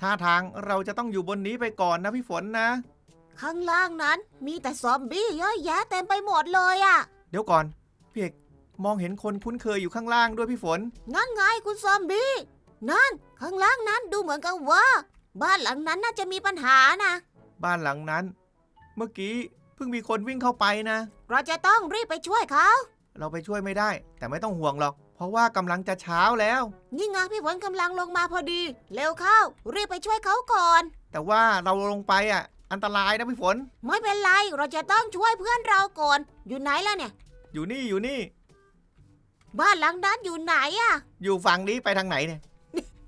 ท่าทางเราจะต้องอยู่บนนี้ไปก่อนนะพี่ฝนนะ ข้างล่างนั้นมีแต่ซอมบี้เยอะแยะเต็มไปหมดเลยอะเดี๋ยวก่อนพี่เอกมองเห็นคนคุ้นเคยอยู่ข้างล่างด้วยพี่ฝน นั่นไงคุณซอมบี้ นั่นข้างล่างนั้นดูเหมือนกับว่า บ้านหลังนั้นน่าจะมีปัญหานะ บ้านหลังนั้น เมื่อกี้เพิ่งมีคนวิ่งเข้าไปนะ เราจะต้องรีบไปช่วยเขา เราไปช่วยไม่ได้ แต่ไม่ต้องห่วงหรอก เพราะว่ากำลังจะเช้าแล้ว นี่ไงพี่ฝนกำลังลงมาพอดี เร็วเข้า รีบไปช่วยเขาก่อน แต่ว่าเราลงไปอะ อันตรายนะพี่ฝน ไม่เป็นไร เราจะต้องช่วยเพื่อนเราก่อน อยู่ไหนล่ะเนี่ย อยู่นี่อยู่นี่ บ้านหลังนั้นอยู่ไหนอะอยู่ฝั่งนี้ไปทางไหนเนี่ย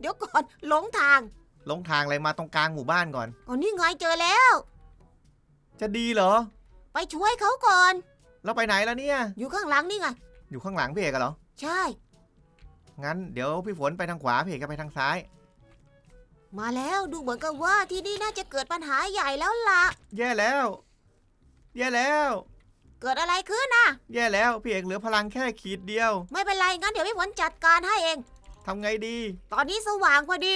เดี๋ยวก่อนหลงทางหลงทางอะไรมาตรงกลางหมู่บ้านก่อน อ๋อนี่ไงเจอแล้ว จะดีเหรอ ไปช่วยเขาก่อน เราไปไหนแล้วเนี่ย อยู่ข้างหลังนี่ไง อยู่ข้างหลังพี่เอกอะเหรอ ใช่ งั้นเดี๋ยวพี่ฝนไปทางขวาพี่เอกก็ไปทางซ้าย มาแล้วดูเหมือนกับว่าที่นี่น่าจะเกิดปัญหาใหญ่แล้วล่ะ แย่แล้ว แย่แล้ว เกิดอะไรขึ้นน่ะแย่แล้วพี่เอกเหลือพลังแค่ขีดเดียวไม่เป็นไรงั้นเดี๋ยวพี่ฝนจัดการให้เอง ทำไงดี ตอนนี้สว่างพอดี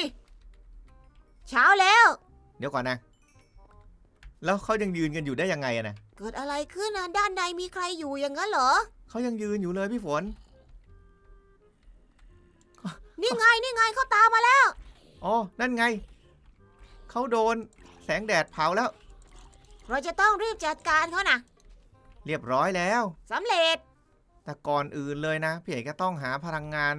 เช้าแล้ว เดี๋ยวก่อนนะ แล้วเขายังยืนกันอยู่ได้ยังไงอะนะเกิดอะไรขึ้นนะด้านในมีใครอยู่อย่างนั้นเหรอ เขายังยืนอยู่เลยพี่ฝน นี่ไงนี่ไงเขาตามมาแล้ว อ๋อ นั่นไง เขาโดนแสงแดดเผาแล้ว เราจะต้องรีบจัดการเขานะเรียบร้อยแล้ว สำเร็จ แต่ก่อนอื่นเลยนะ พี่เอกก็ต้องหาพลังงาน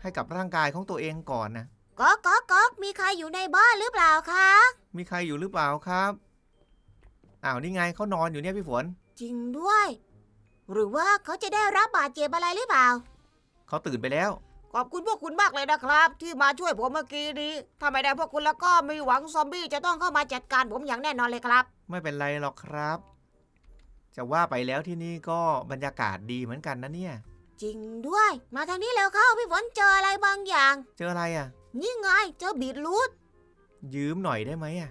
ให้กับร่างกายของตัวเองก่อนนะ ก๊อกก๊อกก๊อกมีใครอยู่ในบ้านหรือเปล่าคะ มีใครอยู่หรือเปล่าครับ อ้าวนี่ไงเขานอนอยู่เนี่ยพี่ฝน จริงด้วย หรือว่าเขาจะได้รับบาดเจ็บอะไรหรือเปล่า เขาตื่นไปแล้ว ขอบคุณพวกคุณมากเลยนะครับ ที่มาช่วยผมเมื่อกี้นี้ถ้าไม่ได้พวกคุณแล้วก็มีหวังซอมบี้จะต้องเข้ามาจัดการผมอย่างแน่นอนเลยครับ ไม่เป็นไรหรอกครับ จะว่าไปแล้วที่นี่ก็บรรยากาศดีเหมือนกันนะเนี่ย จริงด้วย มาทางนี้เร็วเข้าพี่ฝนเจออะไรบางอย่าง เจออะไรอะ นี่ไงเจอบีดรูทยืมหน่อยได้ไหมอะ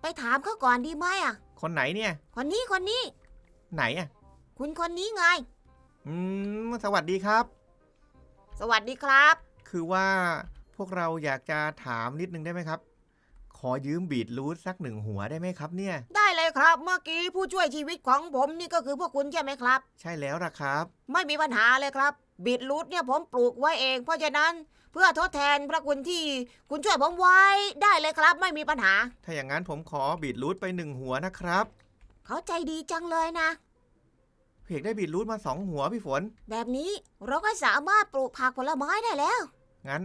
ไปถามเขาก่อนดีไหมอะ คนไหนเนี่ย คนนี้คนนี้ ไหนอะ คุณคนนี้ไง อืมสวัสดีครับ สวัสดีครับ คือว่าพวกเราอยากจะถามนิดนึงได้ไหมครับ ขอยืมบีดรูทสักหนึ่งหัวได้ไหมครับเนี่ย ได้เลยครับ เมื่อกี้ผู้ช่วยชีวิตของผมนี่ก็คือพวกคุณใช่ไหมครับ ใช่แล้วล่ะครับ ไม่มีปัญหาเลยครับบีดรูทเนี่ยผมปลูกไว้เอง เพราะฉะนั้นเพื่อทดแทนพระคุณที่คุณช่วยผมไว้ได้เลยครับ ไม่มีปัญหา ถ้าอย่างนั้นผมขอบีดรูทไปหนึ่งหัวนะครับ เขาใจดีจังเลยนะ เพกได้บีดรูทมาสองหัวพี่ฝน แบบนี้เราก็สามารถปลูกผักผลไม้ได้แล้ว งั้น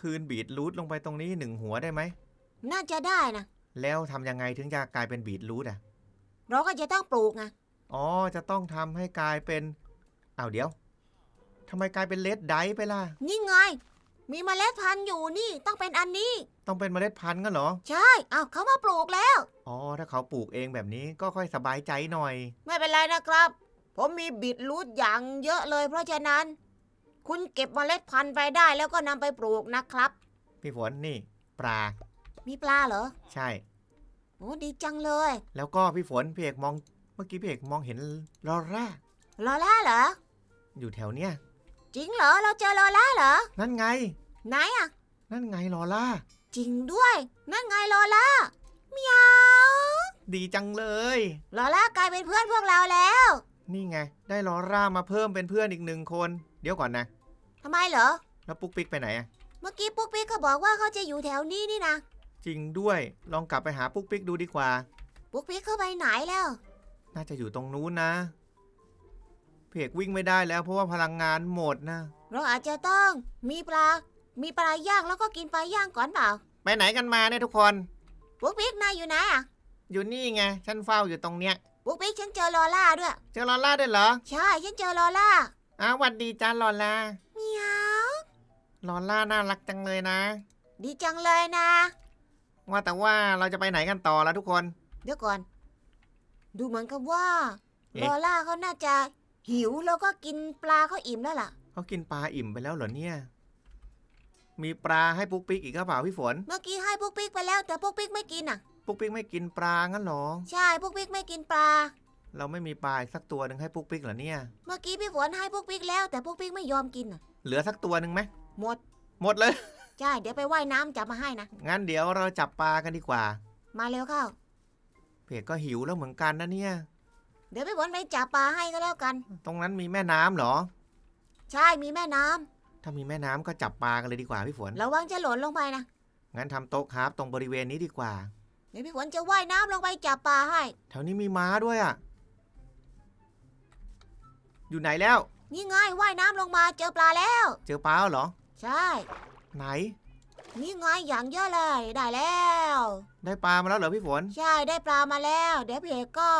คืนบีดรูทลงไปตรงนี้หนึ่งหัวได้ไหม น่าจะได้นะ แล้วทำยังไงถึงจะกลายเป็นบีดรูทอะ เราก็จะต้องปลูกไงอ๋อ จะต้องทำให้กลายเป็นอ้าวเดี๋ยวทำไมกลายเป็นเลดไดไปล่ะ นี่ไง มีเมล็ดพันธุ์อยู่นี่ต้องเป็นอันนี้ ต้องเป็นเมล็ดพันธุ์กันเหรอ ใช่เอาเขามาปลูกแล้ว อ๋อ ถ้าเขาปลูกเองแบบนี้ก็ค่อยสบายใจหน่อย ไม่เป็นไรนะครับ ผมมีบิดรูทอย่างเยอะเลย เพราะฉะนั้น คุณเก็บเมล็ดพันธุ์ไปได้แล้วก็นำไปปลูกนะครับ พี่ฝนนี่ ปลา มีปลาเหรอใช่ โอ้ดีจังเลยแล้วก็พี่ฝนพี่เอกมอง เมื่อกี้พี่เอกมองเห็นลอร่าลอล่าเหรอ อยู่แถวเนี้ยจริงเหรอเราเจอลอล่าเหรอนั่นไง ไหนอะนั่นไงลอร่าจริงด้วย นั่นไงลอล่าเมียวดีจังเลย ลอล่ากลายเป็นเพื่อนพวกเราแล้ว นี่ไง ได้ลอร่ามาเพิ่มเป็นเพื่อนอีกหนึ่งคน เดี๋ยวก่อนนะ ทำไมเหรอ แล้วปุ๊กปิ๊กไปไหนอะเมื่อกี้ปุ๊กปิ๊กก็บอกว่าเขาจะอยู่แถวนี้นี่นะจริงด้วยลองกลับไปหาปุ๊กปิ๊กดูดีกว่า ปุ๊กปิ๊กเข้าไปไหนแล้ว น่าจะอยู่ตรงนู้นนะเพกวิ่งไม่ได้แล้วเพราะว่าพลังงานหมดนะ เราอาจจะต้องมีปลา มีปลาย่างแล้วก็กินปลาย่างก่อนเปล่า ไปไหนกันมาเนี่ยทุกคน ปุ๊กปิ๊กนายอยู่ไหนอะอยู่นี่ไงฉันเฝ้าอยู่ตรงเนี้ย ปุ๊กปิ๊กฉันเจอลอล่าด้วย เจอลอร่าด้วยเหรอใช่ฉันเจอลอล่าอ้าวหวัดดีจ้าลอร่าเมียวลอร่าน่ารักจังเลยนะ ดีจังเลยนะ ว่าแต่ว่าเราจะไปไหนกันต่อแล้วทุกคน เดี๋ยวก่อน ดูเหมือนกับว่าเอ๊ะ ลอล่าเขาน่าจะหิวแล้วก็กินปลาเขาอิ่มแล้วล่ะ เขากินปลาอิ่มไปแล้วเหรอเนี่ย มีปลาให้ปุ๊กปิ๊กอีกก็เปล่าพี่ฝน เมื่อกี้ให้ปุ๊กปิ๊กไปแล้วแต่ปุ๊กปิ๊กไม่กินอะ ปุ๊กปิ๊กไม่กินปลางั้นเหรอ ใช่ปุ๊กปิ๊กไม่กินปลา เราไม่มีปลาอีกสักตัวหนึ่งให้ปุ๊กปิ๊กเหรอเนี่ย เมื่อกี้พี่ฝนให้ปุ๊กปิ๊กแล้วแต่ปุ๊กปิ๊กไม่ยอมกินอะเหลือสักตัวหนึ่งไหมหมด หมดเลย ใช่เดี๋ยวไปว่ายน้ำจับมาให้นะ งั้นเดี๋ยวเราจับปลากันดีกว่า มาเร็วเข้าพี่เอกก็หิวแล้วเหมือนกันนะเนี่ย เดี๋ยวพี่ฝนไปจับปลาให้ก็แล้วกัน ตรงนั้นมีแม่น้ำเหรอ ใช่มีแม่น้ำถ้ามีแม่น้ำก็จับปลากันเลยดีกว่าพี่ฝน ระวังจะหล่นลงไปนะงั้นทำโต๊ะครับตรงบริเวณนี้ดีกว่า เดี๋ยวพี่ฝนจะว่ายน้ำลงไปจับปลาให้ แถวนี้มีม้าด้วยอะ อยู่ไหนแล้ว นี่ไงว่ายน้ำลงมาเจอปลาแล้ว เจอปลาแล้วเหรอ ใช่ ไหน นี่ไงอย่างเยอะเลยได้แล้ว ได้ปลามาแล้วเหรอพี่ฝน ใช่ได้ปลามาแล้ว เดี๋ยวพี่เอกก็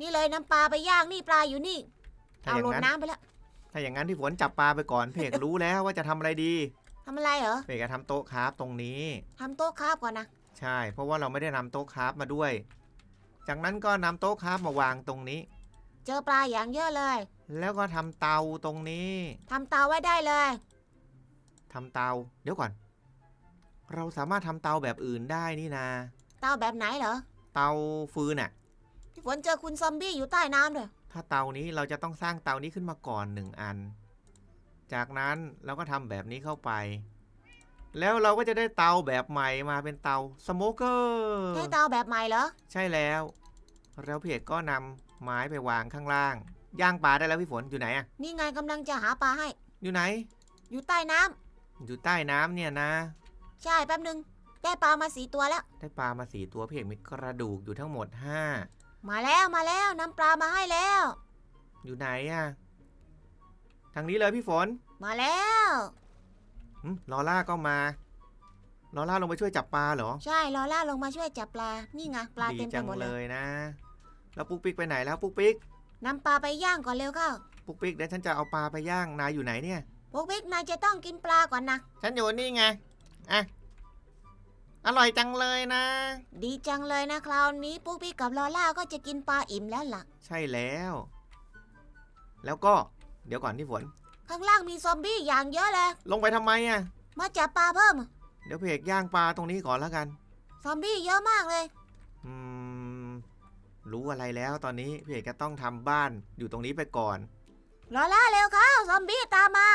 นี่เลยนำปลาไปย่างนี่ปลาอยู่นี่ ถ้าเอาอย่างลงนั้น น้ำไปแล้วถ้าอย่างนั้นพี่ฝนจับปลาไปก่อนพี่เอกรู้แล้วว่าจะทำอะไรดีทำอะไรเหรอพี่เอกจะทำโต๊ะครับตรงนี้ ทำโต๊ะคาบก่อนนะ ใช่ เพราะว่าเราไม่ได้นำโต๊ะครับมาด้วย จากนั้นก็นำโต๊ะครับมาวางตรงนี้ เจอปลาอย่างเยอะเลย แล้วก็ทำเตาตรงนี้ทำเตาไว้ได้เลย ทำเตา เดี๋ยวก่อน เราสามารถทำเตาแบบอื่นได้นี่นา เตาแบบไหนเหรอเตาฟืนน่ะพี่ฝนเจอคุณซอมบี้อยู่ใต้น้ำเลยถ้าเตานี้เราจะต้องสร้างเตานี้ขึ้นมาก่อนหนึ่งอัน จากนั้นเราก็ทำแบบนี้เข้าไป แล้วเราก็จะได้เตาแบบใหม่มาเป็นเตาสโมเกอร์ได้เตาแบบใหม่เหรอ ใช่แล้ว แล้วพี่เอกก็นำไม้ไปวางข้างล่าง ย่างปลาได้แล้วพี่ฝนอยู่ไหนอะนี่ไงกำลังจะหาปลาให้ อยู่ไหน อยู่ใต้น้ำอยู่ใต้น้ำเนี่ยนะ ใช่แป๊บหนึ่งได้ปลามาสีตัวแล้ว ได้ปลามาสี่ตัวพี่เอกมีกระดูกอยู่ทั้งหมดห้ามาแล้วมาแล้วนำปลามาให้แล้ว อยู่ไหนอะทางนี้เลยพี่ฝน มาแล้วหึ ลอล่าก็มา ลอล่าลงไปช่วยจับปลาเหรอ ใช่ลอล่าลงมาช่วยจับปลา นี่ไงปลาดีเต็มไปจังหมดเลเลยยนะ แล้วปุ๊กปิ๊กไปไหนแล้วปุ๊กปิ๊กนำปลาไปย่างก่อนเร็วเข้า ปุ๊กปิ๊กเดี๋ยวฉันจะเอาปลาไปย่าง นายอยู่ไหนเนี่ยพวกบิ๊กนายจะต้องกินปลาก่อนนะ ฉันอยู่นี่ไง อะ อร่อยจังเลยนะ ดีจังเลยนะคราวนี้ปุ๊กปิ๊กกับลอล่าก็จะกินปลาอิ่มแล้วล่ะ ใช่แล้ว แล้วก็ เดี๋ยวก่อนที่ฝน ข้างล่างมีซอมบี้อย่างเยอะเลย ลงไปทำไมอะ มาจับปลาเพิ่ม เดี๋ยวเพกย่างปลาตรงนี้ก่อนแล้วกัน ซอมบี้เยอะมากเลย อืม รู้อะไรแล้วตอนนี้เพกจะต้องทำบ้านอยู่ตรงนี้ไปก่อน ลอล่าเร็วเข้าซอมบี้ตามมา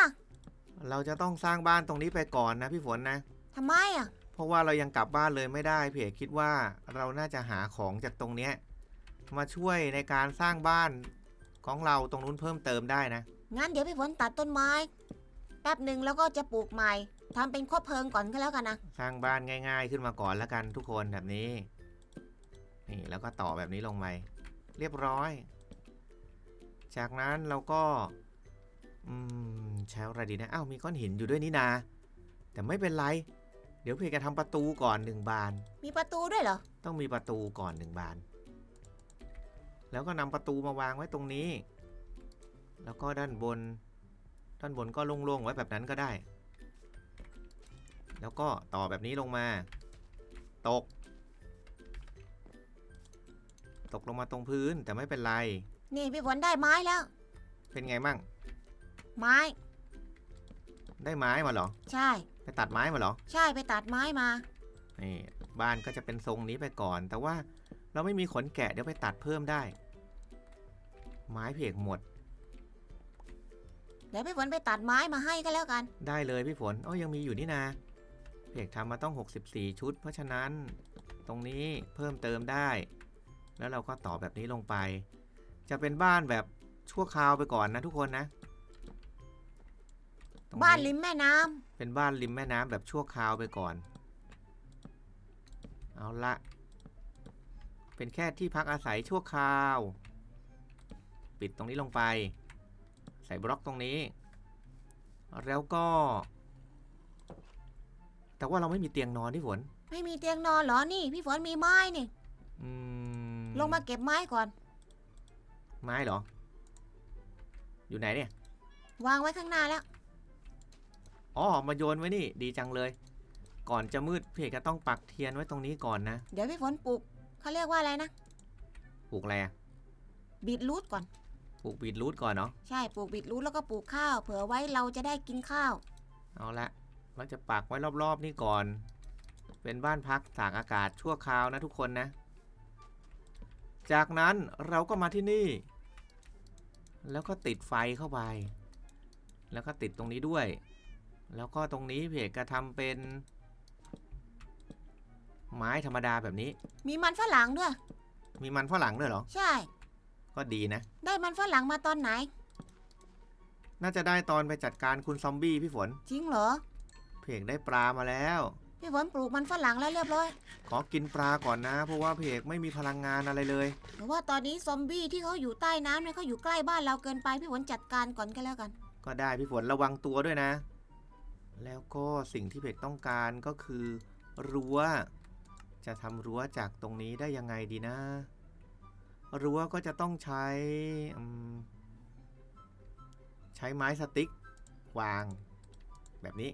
เราจะต้องสร้างบ้านตรงนี้ไปก่อนนะพี่ฝนนะ ทำไมอะ เพราะว่าเรายังกลับบ้านเลยไม่ได้ เพกคิดว่าเราน่าจะหาของจากตรงเนี้ยมาช่วยในการสร้างบ้านของเราตรงนู้นเพิ่มเติมได้นะ งั้นเดี๋ยวพี่ฝนตัดต้นไม้ แป๊บหนึ่งแล้วก็จะปลูกใหม่ทำเป็นคบเพลิงก่อนก็แล้วกันนะ สร้างบ้านง่าย ๆ ขึ้นมาก่อนแล้วกันทุกคนแบบนี้ นี่แล้วก็ต่อแบบนี้ลงไปเรียบร้อย จากนั้นเราก็ อืมใช้อะไรดีนะอ้าวมีก้อนหินอยู่ด้วยนี่นา แต่ไม่เป็นไร เดี๋ยวเพจจะทำประตูก่อนหนึ่งบาน มีประตูด้วยเหรอ ต้องมีประตูก่อนหนึ่งบาน แล้วก็นำประตูมาวางไว้ตรงนี้ แล้วก็ด้านบน ด้านบนก็โล่งๆไว้แบบนั้นก็ได้ แล้วก็ต่อแบบนี้ลงมา ตก ตกลงมาตรงพื้นแต่ไม่เป็นไร นี่พี่ฝนได้ไม้แล้ว เป็นไงมั่ง ไม้ ได้ไม้มาเหรอ ใช่ ไปตัดไม้มาเหรอ ใช่ไปตัดไม้มา นี่บ้านก็จะเป็นทรงนี้ไปก่อน แต่ว่าเราไม่มีขนแกะเดี๋ยวไปตัดเพิ่มได้ ไม้เพกหมด เดี๋ยวพี่ฝนไปตัดไม้มาให้ก็แล้วกัน ได้เลยพี่ฝนอ๋อยังมีอยู่นี่นาเพกทำมาต้อง 64 ชุด เพราะฉะนั้นตรงนี้เพิ่มเติมได้ แล้วเราก็ต่อแบบนี้ลงไป จะเป็นบ้านแบบชั่วคราวไปก่อนนะทุกคนนะตรงบ้านริมแม่น้ำเป็นบ้านริมแม่น้ำแบบชั่วคราวไปก่อน เอาละ เป็นแค่ที่พักอาศัยชั่วคราว ปิดตรงนี้ลงไป ใส่บล็อกตรงนี้ แล้วก็ แต่ว่าเราไม่มีเตียงนอนที่ฝน ไม่มีเตียงนอนเหรอนี่ พี่ฝนมีไม้นี่อืมลงมาเก็บไม้ก่อน ไม้เหรอ อยู่ไหนเนี่ยวางไว้ข้างหน้าแล้วอ๋อมาโยนไว้นี่ ดีจังเลย ก่อนจะมืดเพจก็ต้องปักเทียนไว้ตรงนี้ก่อนนะเดี๋ยวพี่ฝนปลูกเขาเรียกว่าอะไรนะปลูกอะไรอะบีทรูทก่อน ปลูกบีทรูทก่อนเนาะใช่ปลูกบีทรูทแล้วก็ปลูกข้าว เผื่อไว้เราจะได้กินข้าว เอาละเราจะปักไว้รอบๆนี่ก่อน เป็นบ้านพักตากอากาศชั่วคราวนะทุกคนนะ จากนั้นเราก็มาที่นี่ แล้วก็ติดไฟเข้าไป แล้วก็ติดตรงนี้ด้วย แล้วก็ตรงนี้พี่เอกก็ทำเป็น ไม้ธรรมดาแบบนี้ มีมันฝรั่งด้วย มีมันฝรั่งด้วยเหรอ ใช่ ก็ดีนะ ได้มันฝรั่งมาตอนไหน น่าจะได้ตอนไปจัดการคุณซอมบี้พี่ฝน จริงเหรอพี่เอกได้ปลามาแล้ว พี่ฝนปลูกมันฝรั่งแล้วเรียบร้อย ขอกินปลาก่อนนะ เพราะว่าพี่เอกไม่มีพลังงานอะไรเลยแต่ว่าตอนนี้ซอมบี้ที่เขาอยู่ใต้น้ำเนี่ยเขาอยู่ใกล้บ้านเราเกินไปพี่ฝนจัดการก่อนก็แล้วกัน ก็ได้พี่ฝนระวังตัวด้วยนะ แล้วก็สิ่งที่เพกต้องการก็คือรั้ว จะทำรั้วจากตรงนี้ได้ยังไงดีนะ รั้วก็จะต้องใช้อืมใช้ไม้สติ๊กวาง แบบนี้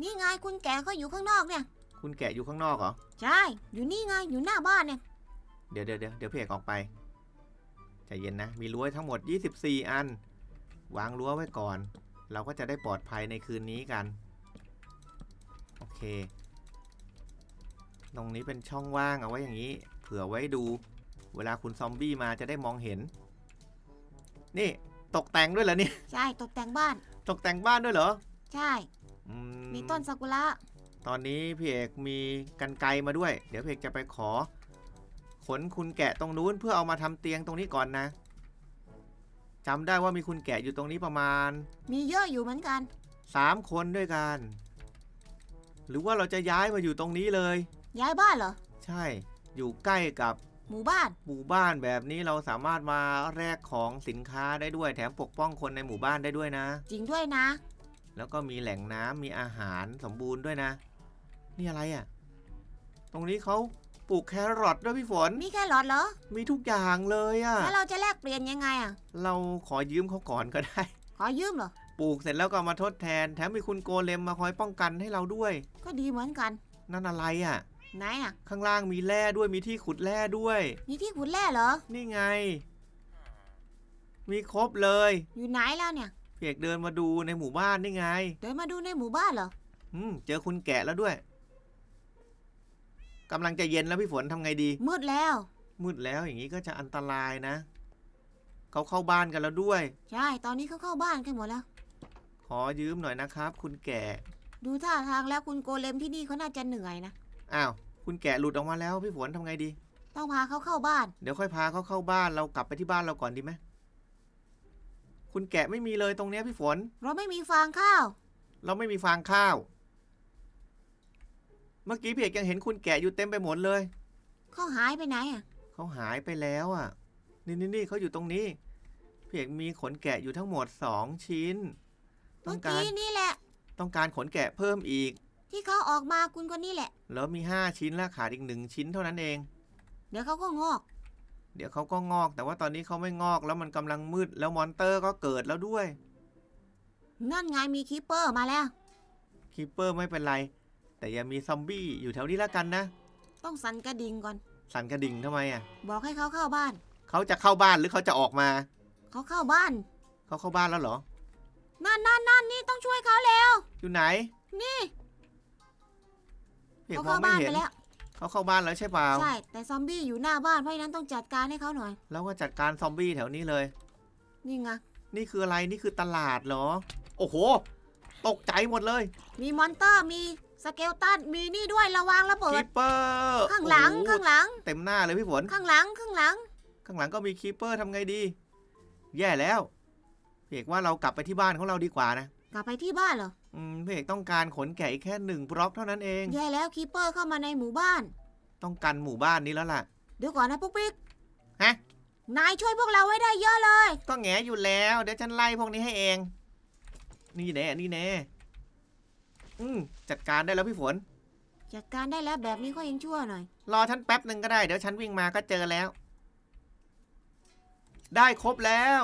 นี่ไงคุณแก่เขาอยู่ข้างนอกเนี่ย คุณแกะอยู่ข้างนอกเหรอ ใช่ อยู่นี่ไง อยู่หน้าบ้านเนี่ย เดี๋ยวเดี๋ยวเดี๋ยวเดี๋ยวพี่เอกออกไป ใจเย็นนะ มีรั้วทั้งหมด 24 อัน วางรั้วไว้ก่อน เราก็จะได้ปลอดภัยในคืนนี้กัน โอเค ตรงนี้เป็นช่องว่างเอาไว้อย่างนี้ เผื่อไว้ดู เวลาคุณซอมบี้มาจะได้มองเห็น นี่ตกแต่งด้วยเหรอเนี่ย ใช่ตกแต่งบ้าน ตกแต่งบ้านด้วยเหรอใช่ อืมีต้นซากุระตอนนี้พี่เอกมีกันไกรมาด้วย เดี๋ยวพี่เอกจะไปขอ ขนคุณแกะตรงนู้นเพื่อเอามาทำเตียงตรงนี้ก่อนนะจำได้ว่ามีคุณแกะอยู่ตรงนี้ประมาณ มีเยอะอยู่เหมือนกัน 3 คนด้วยกัน หรือว่าเราจะย้ายมาอยู่ตรงนี้เลย ย้ายบ้านเหรอ ใช่ อยู่ใกล้กับ หมู่บ้าน หมู่บ้านแบบนี้เราสามารถมาแลกของสินค้าได้ด้วย แถมปกป้องคนในหมู่บ้านได้ด้วยนะ จริงด้วยนะ แล้วก็มีแหล่งน้ำมีอาหารสมบูรณ์ด้วยนะ นี่อะไรอะ่ะ ตรงนี้เขาปลูกแครอทด้วยพี่ฝน มีแค่หลอดเหรอ มีทุกอย่างเลยอะ่ะ แล้วเราจะแลกเปลี่ยนยังไงอะ เราขอยืมเขาก่อนก็ได้ ขอยืมเหรอ ปลูกเสร็จแล้วก็เอามาทดแทน แถมมีคุณโกเลมมาคอยป้องกันให้เราด้วย ก็ดีเหมือนกัน นั่นอะไรอะ่ะ ไหนอะ ข้างล่างมีแร่ด้วยมีที่ขุดแร่ด้วย มีที่ขุดแร่เหรอ นี่ไง มีครบเลยอยู่ไหนแล้วเนี่ย เพียกเดินมาดูในหมู่บ้านนี่ไง เดินมาดูในหมู่บ้านเหรอ อืมเจอคุณแกะแล้วด้วยกำลังจะเย็นแล้วพี่ฝนทำไงดี มืดแล้ว มืดแล้วอย่างนี้ก็จะอันตรายนะ เขาเข้าบ้านกันแล้วด้วย ใช่ ตอนนี้เขาเข้าบ้านกันหมดแล้ว ขอยืมหน่อยนะครับ คุณแกะ ดูท่าทางแล้วคุณโกเลมที่นี่เขาน่าจะเหนื่อยนะ อ้าวคุณแกะหลุดออกมาแล้วพี่ฝนทำไงดี ต้องพาเขาเข้าบ้าน เดี๋ยวค่อยพาเขาเข้าบ้านเรากลับไปที่บ้านเราก่อนดีไหมคุณแกะไม่มีเลยตรงเนี้ยพี่ฝน เราไม่มีฟางข้าว เราไม่มีฟางข้าว เมื่อกี้พี่เอกยังเห็นคุณแกะอยู่เต็มไปหมดเลย เขาหายไปไหนอะ เขาหายไปแล้วอะ นี่นี่นี่เขาอยู่ตรงนี้พี่เอกมีขนแกะอยู่ทั้งหมดสองชิ้น ต้เมื่อองการกี้นี่แหละ ต้องการขนแกะเพิ่มอีก ที่เขาออกมาคุณคนนี้แหละ แล้วมีห้าชิ้นแล้วขาดอีกหนึ่งชิ้นเท่านั้นเอง เดี๋ยวเขาก็งอก เดี๋ยวเขาก็งอก แต่ว่าตอนนี้เขาไม่งอกแล้วมันกำลังมืดแล้วมอนเตอร์ก็เกิดแล้วด้วย นั่นไงมีคีปเปอร์มาแล้ว คีเปอร์ไม่เป็นไร แต่อย่ามีซอมบี้อยู่แถวนี้แล้วกันนะ ต้องสั่นกระดิ่งก่อน สั่นกระดิ่งทำไมอะ บอกให้เขาเข้าบ้าน เขาจะเข้าบ้านหรือเขาจะออกมา เขาเข้าบ้านเขาเข้าบ้านแล้วเหรอ นั่นนั่นนั่นนี่ต้องช่วยเขาแล้ว อยู่ไหน นี่พี่ เอกเขามองเข้าไม่บ้านเห็ไปนแล้ว เขาเข้าบ้านแล้วใช่เปล่าใช่ แต่ซอมบี้อยู่หน้าบ้านเพราะฉะนั้นต้องจัดการให้เขาหน่อย แล้วก็จัดการซอมบี้แถวนี้เลย นี่ไง นี่คืออะไรนี่คือตลาดเหรอ โอ้โห ตกใจหมดเลยมีมอนเตอร์ มีสเกลตัน มีนี่ด้วยระวังระเบิคีด เปอร์ข้างหลัง ข้างหลัง เต็มหน้าเลยพี่ฝน ข้างหลัง ข้างหลัง ข้างหลังก็มีคีเปอร์ทำไงดี แย่แล้วพี่เอกว่าเรากลับไปที่บ้านของเราดีกว่านะ กลับไปที่บ้านเหรออืม พี่เอกต้องการขนแกะอีกแค่หนึ่งบล็อกเท่านั้นเอง แย่แล้วคีปเปอร์เข้ามาในหมู่บ้าน ต้องกันหมู่บ้านนี้แล้วล่ะ เดี๋ยวก่อนนะปุ๊กปิ๊กฮะ นายช่วยพวกเราไว้ได้เยอะเลย ก็แงอยู่แล้ว เดี๋ยวฉันไล่พวกนี้ให้เอง นี่แน่นี่แน่อืมจัดการได้แล้วพี่ฝน จัดการได้แล้วแบบนี้ก็ยังชั่วหน่อย รอฉันแป๊บหนึ่งก็ได้ เดี๋ยวฉันวิ่งมาก็เจอแล้ว ได้ครบแล้ว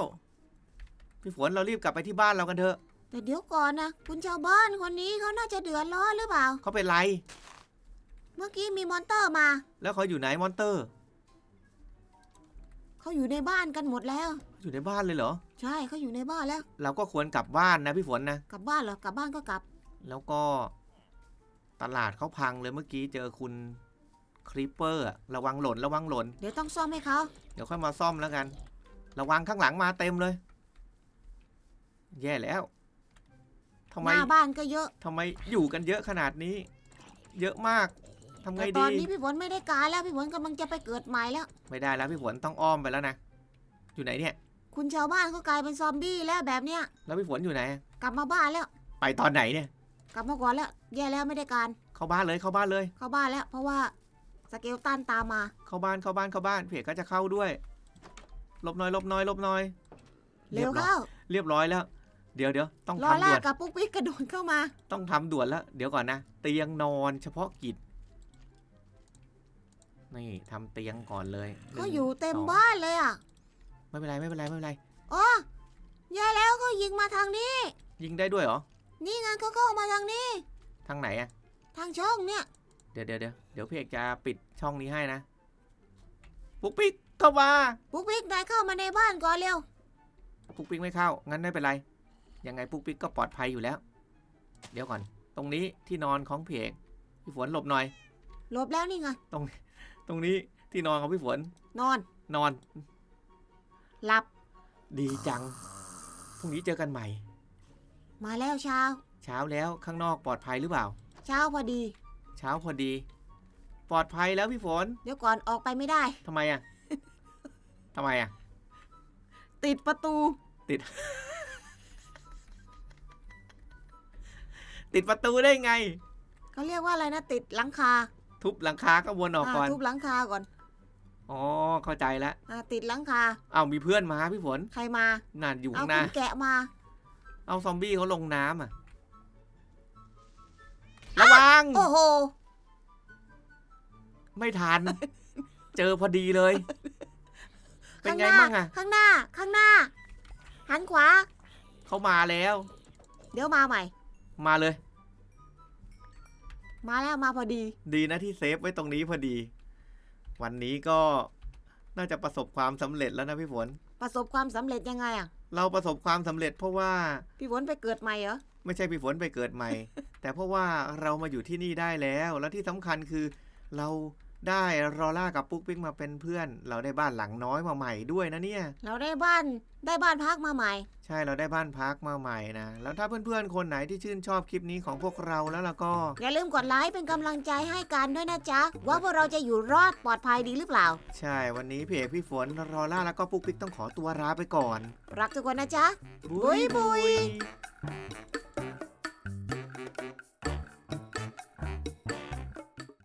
พี่ฝนเรารีบกลับไปที่บ้านเรากันเถอะ แต่เดี๋ยวก่อนนะคุณชาวบ้านคนนี้เขาน่าจะเดือดร้อนหรือเปล่า เขาเป็นไร เมื่อกี้มีมอนเตอร์มา แล้วเขาอยู่ไหนมอนเตอร์ เขาอยู่ในบ้านกันหมดแล้ว อยู่ในบ้านเลยเหรอ ใช่เขาอยู่ในบ้านแล้ว เราก็ควรกลับบ้านนะพี่ฝนนะ กลับบ้านเหรอกลับบ้านก็กลับ แล้วก็ ตลาดเขาพังเลยเมื่อกี้เจอคุณคริปเปอร์อะระวังหล่นระวังหล่น เดี๋ยวต้องซ่อมให้เขาเดี๋ยวค่อยมาซ่อมแล้วกัน ระวังข้างหลังมาเต็มเลย แย่แล้ว ทำหไมน้าบ้านก็เยอะ ทำไมอยู่กันเยอะขนาดนี้ เยอะมากทำไงแต่ตดีอนนี้พี่ฝนไม่ได้การแล้วพี่ฝนกำลังจะไปเกิดใหม่แล้ว ไม่ได้แล้วพี่ฝนต้องอ้อมไปแล้วนะอยู่ไหนเนี่ย คุณชาวบ้านก็กลายเป็นซอมบี้แล้วแบบเนี้ยแล้วพี่ฝนอยู่ไหน กลับมาบ้านแล้ว ไปตอนไหนเนี่ย กลับมาก่อนแล้ว แย่แล้วไม่ได้การเข้าบ้านเลยเข้าบ้านเลย เข้าบ้านแล้ว เพราะว่าสเกลตันตามมา เข้าบ้านเข้าบ้านเข้าบ้านเพียก็จะเข้าด้วยหลบหน้อยหลบหน้อยหลบหน้อยเร็วรียบร้อยเข้าเรียบร้อยแล้ว เดี๋ยวเดี๋ยวต้องลอทำล่าด่วนกับปุ๊กปิ๊กกระโดดเข้ามา ต้องทำด่วนแล้ว เดี๋ยวก่อนนะ เตียงนอนเฉพาะกิจ นี่ทำเตียงก่อนเลยหนึ่งก็อยู่เต็มสงบ้านเลยอะไม่เป็นไรไม่เป็นไรไม่เป็นไร อ๋อแย่แล้วก็ยิงมาทางนี้ ยิงได้ด้วยเหรอ นี่ไงเขาเข้ามาทางนี้ ทางไหนอะทางช่องเนี่ย เดี๋ยวเดี๋ยวเดี๋ยวเดี๋ยวพี่เอกจะปิดช่องนี้ให้นะ ปุ๊กปิ๊กเข้ามา ปุ๊กปิ๊กนายเข้ามาในบ้านก่อนเร็ว ปุ๊กปิ๊กไม่เข้า งั้นไม่เป็นไร ยังไงปุ๊กปิ๊กก็ปลอดภัยอยู่แล้ว เดี๋ยวก่อน ตรงนี้ที่นอนของพี่เอกพี่ฝนหลบหน่อย หลบแล้วนี่ไงตรงนี้ที่นอนของพี่ฝน นอน นอน หลับ ดีจัง พรุ่งนี้เจอกันใหม่ มาแล้วเช้า เช้าแล้วข้างนอกปลอดภัยหรือเปล่า เช้าพอดี เช้าพอดี ปลอดภัยแล้วพี่ฝน เดี๋ยวก่อนออกไปไม่ได้ ทำไมอะทำไมอะติดประตู ติด ประตูได้ไง เขาเรียกว่าอะไรนะติดหลังคาทุบหลังคาก็วนออกก่อนอ่าทุบหลังคาก่อนอ๋อ เข้าใจแล้วอ่าติดหลังคาเอามีเพื่อนมาพี่ฝนใครมาน่าอยู่เอาข้างหน้าคุณแกะมาเอาซอมบี้เขาลงน้ำอะ ระวัง โอ้โหไม่ทัน เจอพอดีเลย เป็นข้างไงหน้าบ้างอะ ข้างหน้าข้างหน้าหันขวา เขามาแล้ว เดี๋ยวมาใหม่ มาเลย มาแล้วมาพอดี ดีนะที่เซฟไว้ตรงนี้พอดี วันนี้ก็น่าจะประสบความสำเร็จแล้วนะพี่ฝน ประสบความสำเร็จยังไงอะ เราประสบความสำเร็จเพราะว่า พี่ฝนไปเกิดใหม่เหรอ ไม่ใช่พี่ฝนไปเกิดใหม่ แต่เพราะว่าเรามาอยู่ที่นี่ได้แล้ว แล้วที่สำคัญคือเรา ได้รอล่ากับปุ๊กปิ๊กมาเป็นเพื่อน เราได้บ้านหลังน้อยมาใหม่ด้วยนะเนี่ย เราได้บ้านได้บ้านพักมาใหม่ ใช่เราได้บ้านพักมาใหม่นะ แล้วถ้าเพื่อนๆ คนไหนที่ชื่นชอบคลิปนี้ของพวกเราแล้วล่ะก็ อย่าลืมกดไลค์เป็นกำลังใจให้กันด้วยนะจ๊ะ ว่าพวกเราจะอยู่รอดปลอดภัยดีหรือเปล่า ใช่วันนี้พี่เอกพี่ฝนรอล่าแล้วก็ปุ๊กปิ๊กต้องขอตัวลาไปก่อน รักทุกคนนะจ๊ะบุยบุยบุย